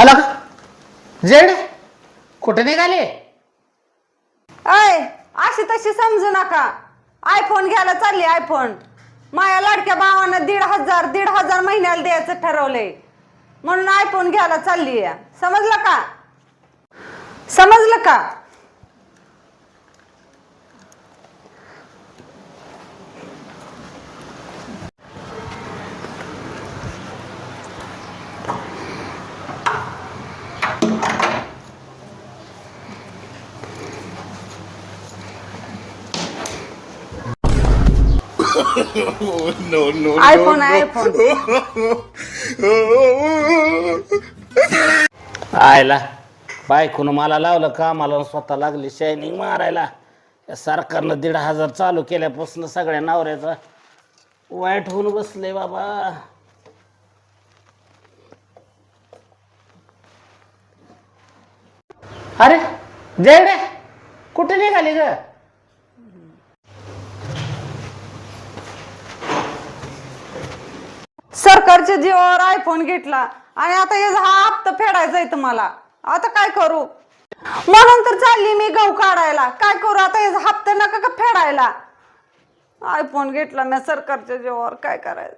Hello? का Z? कुठे निघाले? अय अशी तशी समजू नका. आयफोन घ्यायला चालली आयफोन माया लाडक्या भावानं दीड हजार दीड हजार महिन्याला द्यायचं ठरवलंय. म्हणून आयफोन घ्यायला चालली समजलं का? समजलं का? No, no, आयफोन आयफोन आयला बायकून मला लावलं का मला स्वतः लागली शायनिंग मारायला. या सरकारनं दीड हजार चालू केल्यापासून सगळ्या नवऱ्याचा वाईट होऊन बसले बाबा. अरे जयडे कुठे निघाली ग? सरकारच्या जीवावर आयफोन घेतला आणि आता हे हा हप्ता फेडायचा आहे तुम्हाला. आता काय करू? म्हणून तर चालली मी गहू काढायला. काय करू? आता हे हप्ता नका का फेडायला? आयफोन घेतला मी सरकारच्या जीवावर. काय करायचं?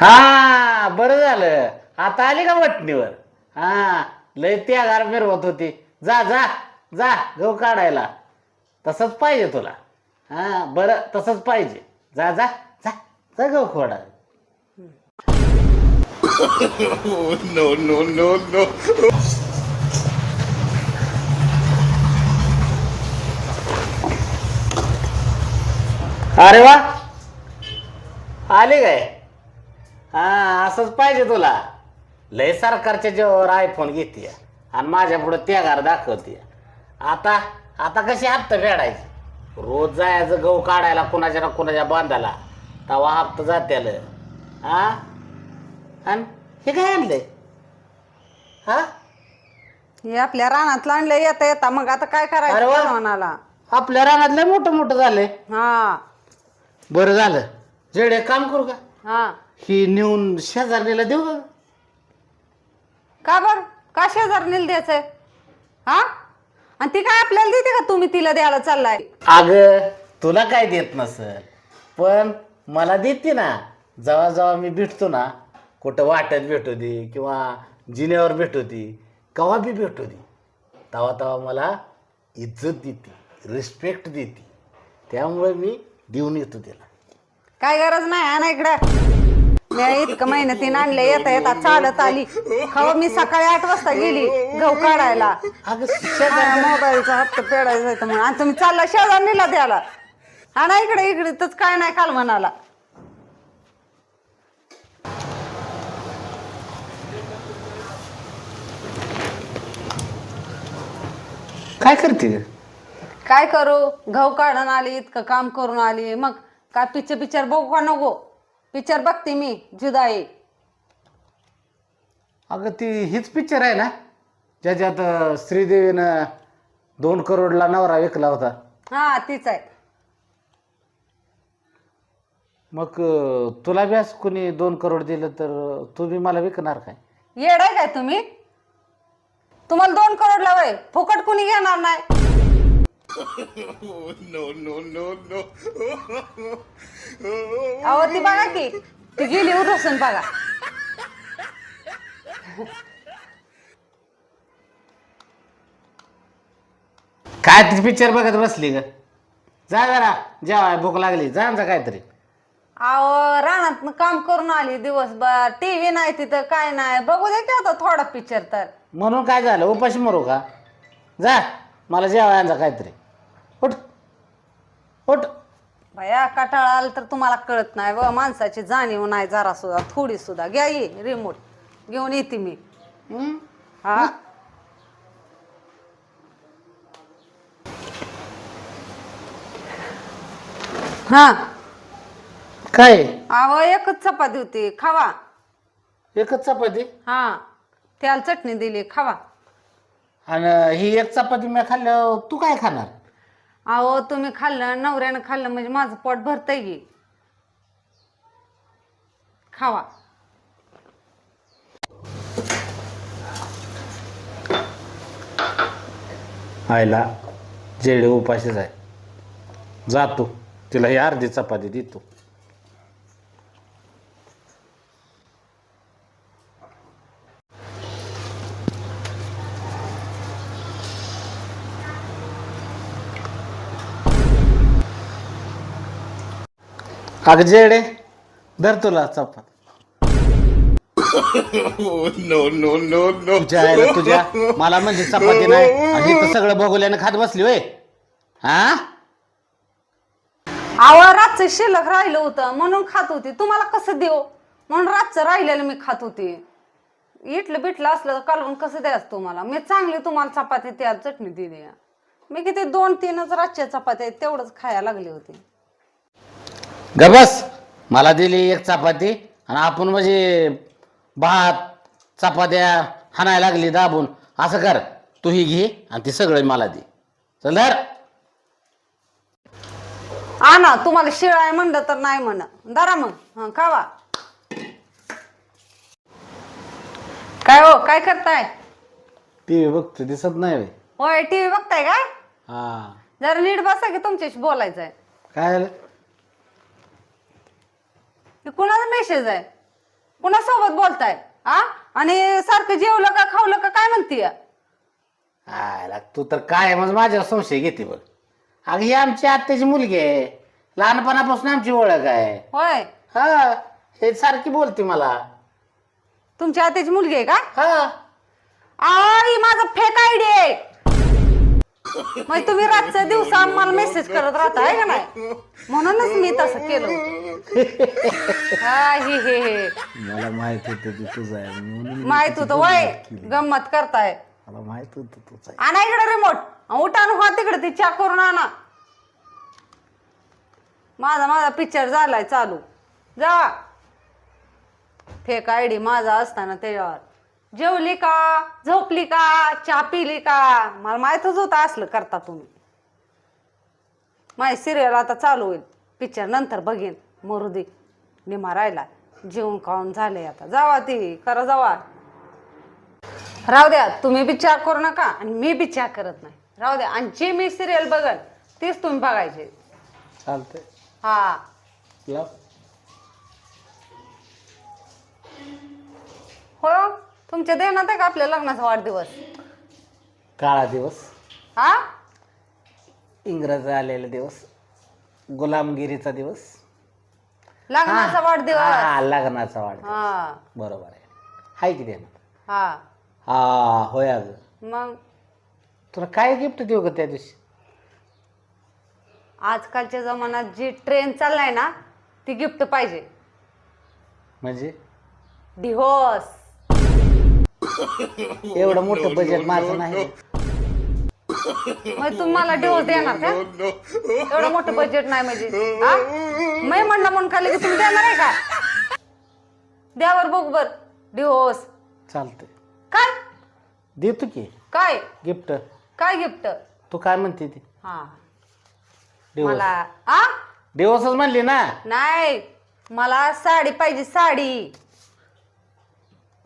हा बरं झालं. आता आली का वटणीवर? हा लय त्यागार मिरवत होती. जा जा जा गहू काढायला. तसंच पाहिजे तुला. हा बरं तसंच पाहिजे. जा जा जा जा गहू काढायला no, no, no, no. अरे वा. आले काय? हा असंच पाहिजे तुला. लय सरकारच्या जेव्हा आयफोन घेते. आणि माझ्या पुढे त्यागार दाखवते. आता आता कशी हप्ता फेडायची? रोज जायचं गहू काढायला कुणाच्या ना कुणाच्या बांधायला तवा हप्ता जात्याला. हा आणि हे काय आणलंय? हा? हे आपल्या रानात आणलं येता येता. मग आता काय अरे करायचं. म्हणाला आपल्या रानातलं मोठं मोठं झालंय. हा. बरं झालं. जेडे काम करू का? हा. ही नेऊन शेजारणीला देऊ का? का बर? का शेजार नेल द्यायचंय? हा? आणि ती काय आपल्याला देते का तुम्ही? तिला द्यायला चाललाय. अग तुला काय देत नसल पण मला देते ना. जेव्हा जेव्हा मी भेटतो ना कुठं वाटत भेटू दे किंवा जिन्यावर भेटू दे केव्हा बी भेटू दे तेव्हा तेव्हा मला इज्जत देते रिस्पेक्ट देते. त्यामुळे मी देऊन येतो तिला काय गरज नाही आणा इकडं. मी इतकं मेहनतीने आणले येता येता चालत आली. खवा मी सकाळी आठ वाजता गेली गहू काढायला. अगं शेजार मोबाईलचा हप्ता फेडायचा आहे म्हणून आणि तुम्ही चालला शेजारणीला द्याला आणा इकडे इकडे तर काय नाही काल म्हणाला. काय करते? काय करू? गहू काढून आली इतकं काम करून आली. मग काय पिक्चर पिक्चर बघू का नको? पिक्चर बघते मी जुदाई. अगं ती हीच पिक्चर आहे ना? ज्याच्यात अं, श्रीदेवीनं दोन करोडला नवरा विकला होता. हा तीच आहे. मग अं, तुला बी असं कोणी दोन करोड दिलं तर अं, तू बी मला विकणार काय? येड आहे काय तुम्ही? तुम्हाला दोन करोड लावाय फुकट कुणी घेणार नाही? No, no, no, no. अहो ती बघा की ती गेली उरसून बघा. काय ती पिक्चर बघत बसली ग? जा जरा जेवाय भूक लागली. जा ना काहीतरी. अहो रानात काम करून आली दिवसभर. टीव्ही नाही तिथं काय नाही. बघू दे की आता थोडा पिक्चर तर. म्हणून काय झालं? उपाशी मरू का? जा मला जेवाय जा काहीतरी. उठ. उठ. भया कटाळा आला तर तुम्हाला कळत नाही व माणसाची जाणीव नाही जरा सुद्धा थोडी सुद्धा. घ्या ये रिमोट. घेऊन येते मी. हं? हा. हा. काय? अहो एकच चपाती होती. खावा. एकच चपाती? हा. त्याला चटणी दिली खावा. आणि ही एक चपाती मी खाल्लं तू काय खाणार? अहो तुम्ही खाल्लं नवऱ्यानं खाल्लं म्हणजे माझं पोट भरत की. खावा. आयला जेडे उपाशीच आहे. जातो तिला ही अर्धी चपाती देतो अग जेडे धर तुला चपात Oh, no, no, no, no. तुझ्या आईला तुझ्या. मला म्हणजे चपाती नाही. आणि इथं सगळं बघुल्यानं खात बसली होय. हा? आवा रातचं शिल्लक राहिलं होतं. म्हणून खात होती. तुम्हाला कसं देऊ? म्हणून रातचं राहिलेलं मी खात होती. इटलं बिटलं असलं तर कालवून कसं द्यायचं तुम्हाला? मी चांगली तुम्हाला चपाती त्या चटणी दिली. मी किती दोन तीनच रातच्या चपात्या आहेत, तेवढंच खायला लागली होती. ग बस. मला दिली एक चपाती आणि आपण म्हणजे भात चपात्या हाणायला लागली दाबून. असं कर. तू ही घे आणि ती सगळं मला दे. चल धर. आणा तुम्हाला शिळा आहे म्हणलं तर नाही म्हण. धरा मग. हं, खावा. काय हो काय करताय? टी व्ही बघतो दिसत नाही होय. होय टीव्ही बघताय काय? हा. जरा नीट बसा की तुमच्याशी बोलायचं आहे काय झालं? हे कुणाचा मेसेज आहे? कुणासोबत बोलताय? आ आणि सारखं जेवलं का खावलं का काय म्हणतीय? आयला तू तर काय मग माझ्यावर संशय घेते बघ अगं ही आमची आत्याची मुलगी आहे. लहानपणापासून आमची ओळख आहे. होय? हा हे सारखी बोलते मला. तुमच्या आत्याची मुलगी आहे का? हा. आई माझा फेक आयडी आहे. मग तुम्ही रातच्या दिवसा मला मेसेज करत राहता आहे का नाही? म्हणूनच मी तसं केलं. हा हे हे हे. मला माहीत होतं तुझं आहे म्हणून माहीत होतं वय गंमत करताय. मला माहीत होतं तुझं आहे. आणा इकडे रिमोट उठा आणि व्हा तिकडे ती चा करून आणा. माझा माझा पिक्चर झालाय चालू. जा. फेक आयडी माझा असताना त्याच्यावर. जेवली का? झोपली का? चहा पिली का? मला माहितच होतं असलं करता तुम्ही. माझी सिरियल आता चालू होईल. पिक्चर नंतर बघेन. मरू दे. निमा राहिला. जेवण खाऊन झाले आता. जावा ती. करा जावा. राहू द्या. तुम्ही विचार करू नका आणि मी विचार करत नाही. राहू द्या. आणि जे मी सिरियल बघल तेच तुम्ही बघायचे. चालतंय. हा. लाव हो? तुमच्या देण्यात आहे का आपल्या लग्नाचा वाढदिवस? काळा दिवस. हा? इंग्रज आलेला दिवस. गुलामगिरीचा दिवस. लग्नाचा वाढदिवस. हा लग्नाचा वाढ हा. बरोबर आहे. हाय की देणार हा. हा होय अगं. मग? तुला काय गिफ्ट देऊ ग त्या दिवशी? आजकालच्या जमान्यात जी ट्रेन चाललाय ना ती गिफ्ट पाहिजे. म्हणजे? डिहोस एवढं मोठं बजेट माझं नाही. मग तुम्हाला डिवोर्स देणार का? एवढं मोठं बजेट नाही म्हणजे. हा? मी म्हणलं म्हणून खाली की तुम्ही देणार आहे का? द्यावर बघ बर. डिवोर्स चालतंय. काय? देतो की. काय? गिफ्ट काय गिफ्ट तू काय म्हणते ती? हा. दिवस मला आ? दिवसच म्हणली ना? नाही. मला साडी पाहिजे साडी.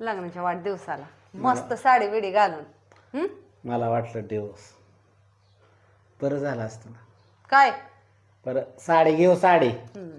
लग्नाच्या वाढदिवसाला. मस्त साडी बिडी घालून. हं? मला वाटलं दिवस बरं झालं असतं ना. काय? बरं साडी घेऊ साडी. हं.